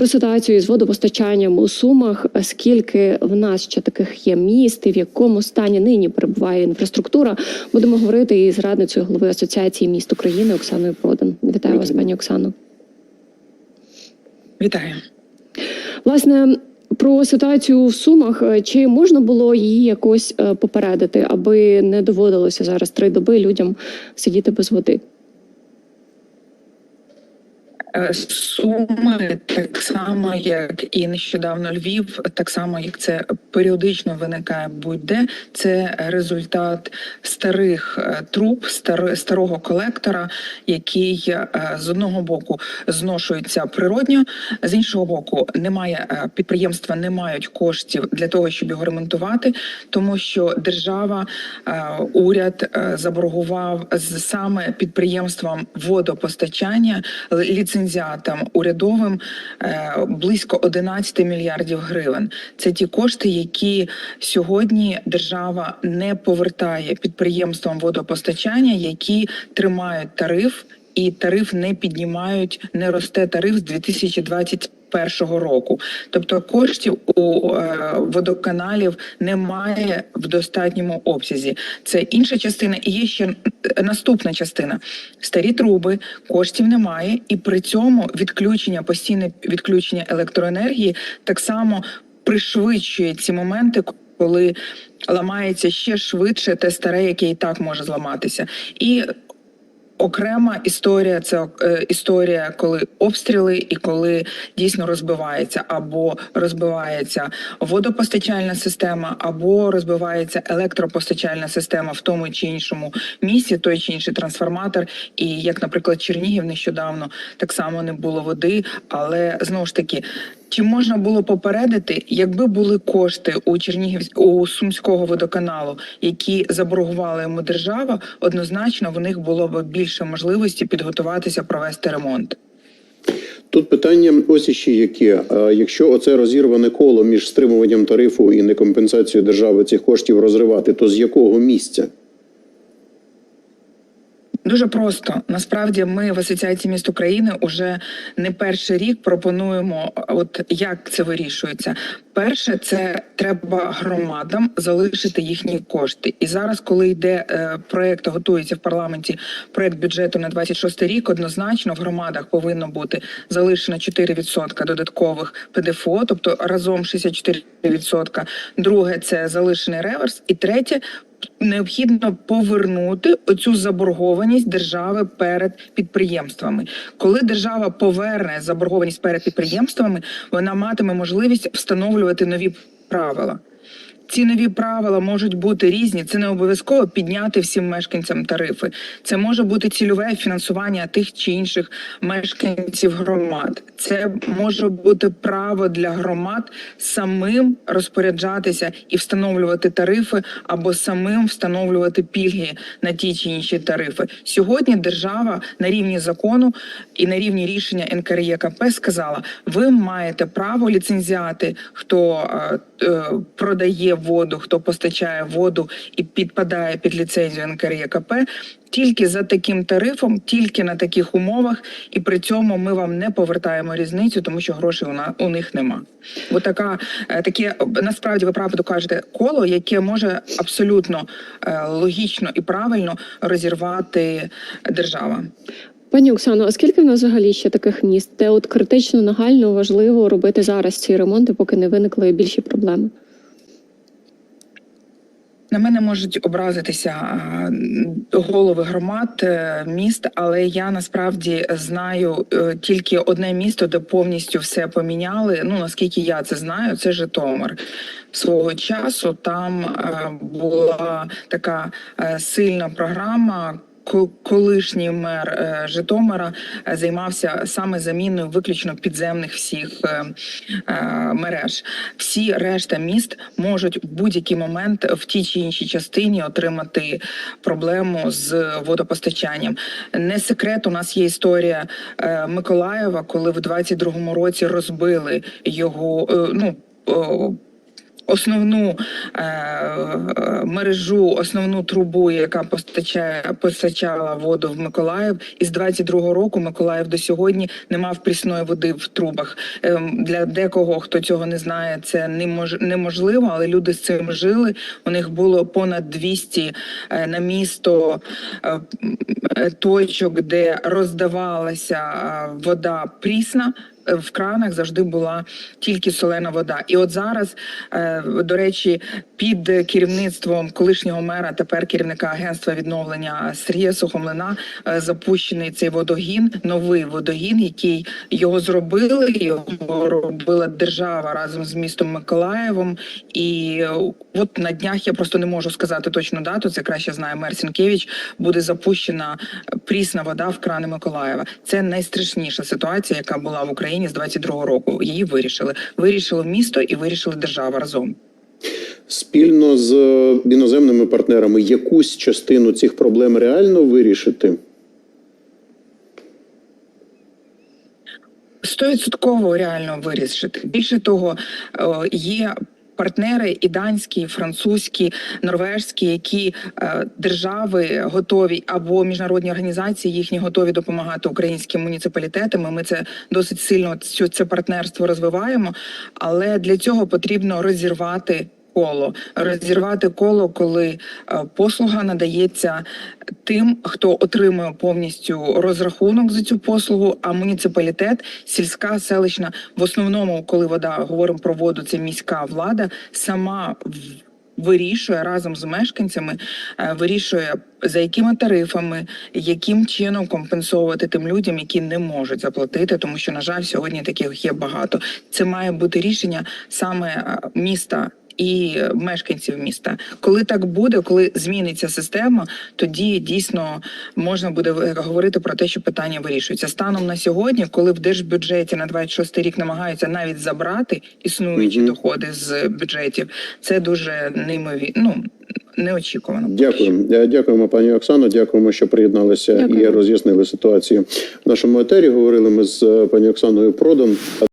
про ситуацію з водопостачанням у Сумах. Скільки в нас ще таких є міст, і в якому стані нині перебуває інфраструктура? Будемо говорити із радницею голови асоціації міст України Оксаною Продан. Вітаю вас, пані Оксано. Вітаю. Власне. Про ситуацію в Сумах Е, чи можна було її якось е, попередити, аби не доводилося зараз три доби людям сидіти без води? Е, Суми так само, як і нещодавно Львів, так само як це періодично виникає будь-де. Це результат старих е, труб, стар, старого колектора, який е, з одного боку зношується природньо, з іншого боку, немає підприємства, не мають коштів для того, щоб його ремонтувати, тому що держава, уряд заборгував з саме підприємствам водопостачання ліцензіатам урядовим е, близько 11 мільярдів гривень. Це ті кошти, які сьогодні держава не повертає підприємствам водопостачання, які тримають тариф. І тариф не піднімають, не росте тариф з 2021 року. Тобто коштів у е, водоканалів немає в достатньому обсязі. Це інша частина, і є ще наступна частина: старі труби, коштів немає, і при цьому відключення, постійне відключення електроенергії так само пришвидшує ці моменти, коли ламається ще швидше те старе, яке і так може зламатися. І Окрема історія це е, історія, коли обстріли і коли дійсно розбивається або розбивається водопостачальна система, або розбивається електропостачальна система в тому чи іншому місці, той чи інший трансформатор. І як, наприклад, Чернігів нещодавно так само не було води, але знову ж таки. Чи можна було попередити, якби були кошти у Чернігів у Сумського водоканалу, які заборгувала йому держава, однозначно в них було б більше можливості підготуватися провести ремонт. Тут питання ось іще яке. Якщо оце розірване коло між стримуванням тарифу і некомпенсацією держави цих коштів розривати, то з якого місця? Дуже просто насправді ми в асоціації міст України уже не перший рік пропонуємо, от як це вирішується. Перше, це треба громадам залишити їхні кошти. І зараз, коли йде е, проект, готується в парламенті проект бюджету на 26 рік, однозначно в громадах повинно бути залишено 4% додаткових ПДФО, тобто разом 64%. Друге це залишений реверс, і третє необхідно повернути оцю заборгованість держави перед підприємствами. Коли держава поверне заборгованість перед підприємствами, вона матиме можливість встановлювати нові правила. Ці нові правила можуть бути різні. Це не обов'язково підняти всім мешканцям тарифи. Це може бути цільове фінансування тих чи інших мешканців громад. Це може бути право для громад самим розпоряджатися і встановлювати тарифи, або самим встановлювати пільги на ті чи інші тарифи. Сьогодні держава на рівні закону і на рівні рішення НКРЄКП сказала: ви маєте право ліцензіати, хто е, е, продає воду, хто постачає воду і підпадає під ліцензію НКРЄКП, тільки за таким тарифом, тільки на таких умовах, і при цьому ми вам не повертаємо різницю, тому що грошей у на у них нема. Бо така е, таке насправді ви правду кажете коло, яке може абсолютно е, логічно і правильно розірвати держава. Пані Оксано, а скільки в нас взагалі ще таких міст, де от критично нагально важливо робити зараз ці ремонти, поки не виникли більші проблеми? На мене можуть образитися голови громад е, міст, але я насправді знаю е, тільки одне місто, де повністю все поміняли. Ну наскільки я це знаю, це Житомир. Свого часу там е, була така сильна програма. Ко- Колишній мер е, Житомира е, займався саме заміною виключно підземних всіх е, мереж. Всі решта міст можуть в будь-який момент в тій чи іншій частині отримати проблему з водопостачанням. Не секрет, у нас є історія Миколаєва, коли в 22-му році розбили його. ну Основну е, е, мережу, основну трубу, яка постачає постачала воду в Миколаїв, із 22-го року Миколаїв до сьогодні не мав прісної води в трубах. Ем, для декого, хто цього не знає, це немож, неможливо, але люди з цим жили. У них було понад 200 е, на місто е, е, точок, де роздавалася е, вода прісна. В кранах завжди була тільки солена вода. І от зараз, е, до речі, під керівництвом колишнього мера, тепер керівника агентства відновлення Сергія Сухомлина, е, запущений цей водогін, новий водогін, який його зробили. Його робила держава разом з містом Миколаєвом. І е, от на днях я просто не можу сказати точну дату. Це краще знає мер Сінкевич. Буде запущена прісна вода в крани Миколаєва. Це найстрашніша ситуація, яка була в Україні з 22-го року. Її вирішили. Вирішило місто і вирішили держава разом. Спільно з е, іноземними партнерами якусь частину цих проблем реально вирішити? Стовідсотково реально вирішити. Більше того, е, є. Партнери і данські, і французькі, норвежські, які е, держави готові або міжнародні організації їхні готові допомагати українським муніципалітетам. Ми це досить сильно це партнерство розвиваємо. Але для цього потрібно розірвати коло, розірвати коло, коли е, послуга надається тим, хто отримує повністю розрахунок за цю послугу. А муніципалітет, сільська, селищна, в основному, коли вода говоримо про воду, це міська влада сама вирішує разом з мешканцями, е, вирішує за якими тарифами, яким чином компенсувати тим людям, які не можуть заплатити, тому що на жаль, сьогодні таких є багато. Це має бути рішення саме е, міста. І мешканців міста, коли так буде, коли зміниться система, тоді дійсно можна буде е, говорити про те, що питання вирішується. Станом на сьогодні, коли в держбюджеті на 26 рік намагаються навіть забрати існуючі Мгм. доходи з бюджетів, це дуже неймовірно, ну неочікувано. Дякую. Е, Дякуємо, пані Оксано. Дякуємо, що приєдналися і роз'яснили ситуацію в нашому етері. Говорили ми з е, пані Оксаною Продом.